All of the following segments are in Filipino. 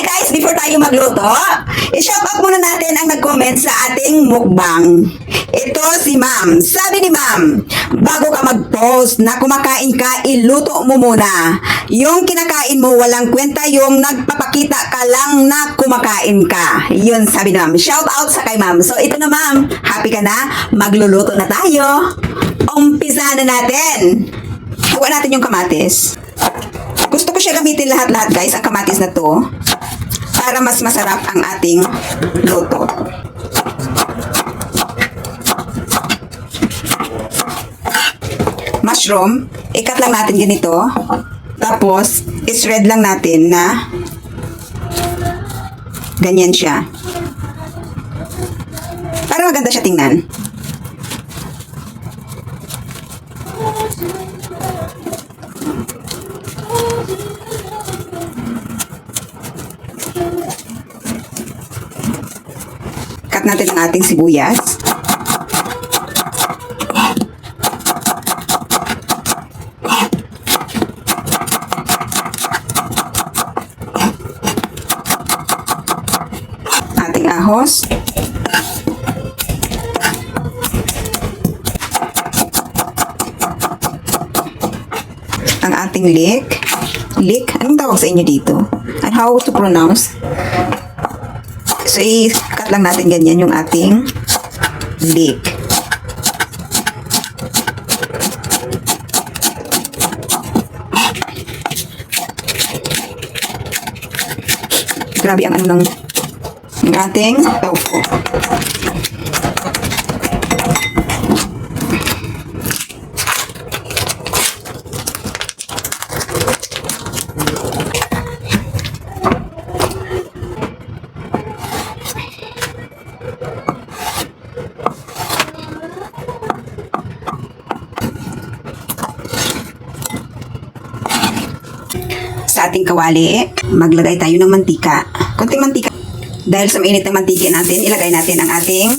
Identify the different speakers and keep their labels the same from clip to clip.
Speaker 1: Hi guys, before tayo magluto, i-shout out muna natin ang nag-comment sa ating mukbang. Ito si ma'am. Sabi ni ma'am, bago ka mag-post na kumakain ka, iluto mo muna. Yung kinakain mo, walang kwenta yung nagpapakita ka lang na kumakain ka. Yun sabi ni ma'am. Shout out sa kay ma'am. So ito na ma'am, happy ka na? Magluluto na tayo. Umpisa na natin. Hawa natin yung kamatis. Gusto ko siya gamitin lahat-lahat guys, ang kamatis na to. Para mas masarap ang ating luto. Mushroom, ikat lang natin ganito. Tapos, is-red lang natin na ganyan siya. Para maganda siya tingnan. Cut natin ang ating sibuyas. Ating ahos. Ang ating leek. Leek? Anong tawag sa inyo dito? And how to pronounce? So, i-cut lang natin ganyan yung ating leek. Grabe ang ano ng ng ating tofu. Sa ating kawali, maglagay tayo ng mantika. Konting mantika. Dahil sa mainit ng mantika natin, ilagay natin ang ating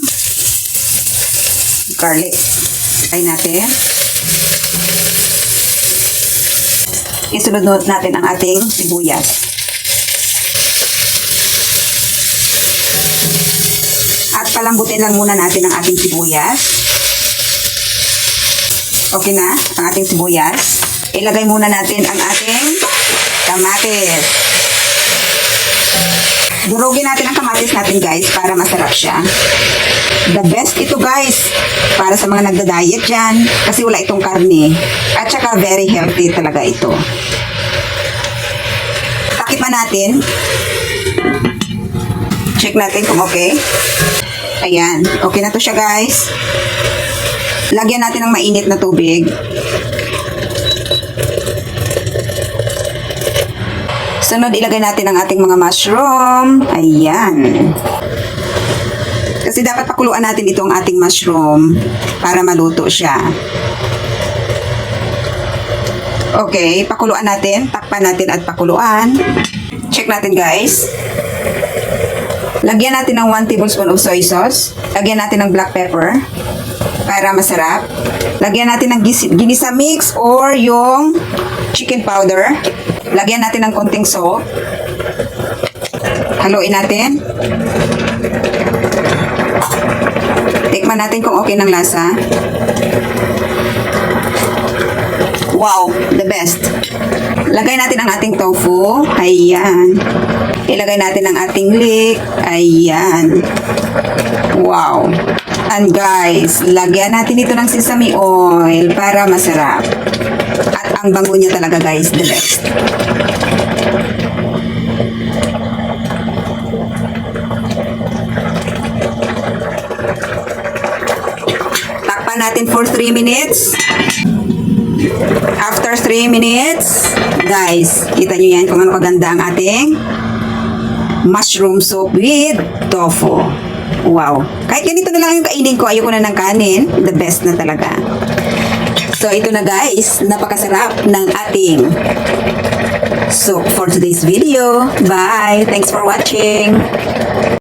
Speaker 1: garlic. Ilagay natin. Isunod natin ang ating sibuyas. At palambutin lang muna natin ang ating sibuyas. Okay na ang ating sibuyas. Ilagay muna natin ang ating kamatis. Durugin natin ang kamatis natin guys para masarap siya. The best ito guys para sa mga nagda-diet dyan kasi wala itong karne. At saka very healthy talaga ito. Takipan natin. Check natin kung okay. Ayan. Okay na to siya guys. Lagyan natin ng mainit na tubig. Sunod, ilagay natin ang ating mga mushroom. Ayan. Kasi dapat pakuluan natin itong ating mushroom para maluto siya. Okay, pakuluan natin. Takpan natin at pakuluan. Check natin guys. Lagyan natin ng 1 tablespoon of soy sauce. Lagyan natin ng black pepper para masarap. Lagyan natin ng ginisa mix or yung chicken powder. Lagyan natin ng konting salt. Haluin natin. Tikman natin kung okay ng lasa. Wow, the best. Lagay natin ang ating tofu. Ayan. Ilagay natin ang ating leek. Ayan. Wow. And guys, lagyan natin ito ng sesame oil para masarap. At ang bango niya talaga guys, the best. Takpan natin for 3 minutes. After 3 minutes, guys, kita nyo yan kung ano kaganda ang ating mushroom soup with tofu. Wow. Kahit ganito na lang yung kainin ko, ayoko na ng kanin. The best na talaga. So, ito na guys. Napakasarap ng ating soup for today's video. Bye! Thanks for watching!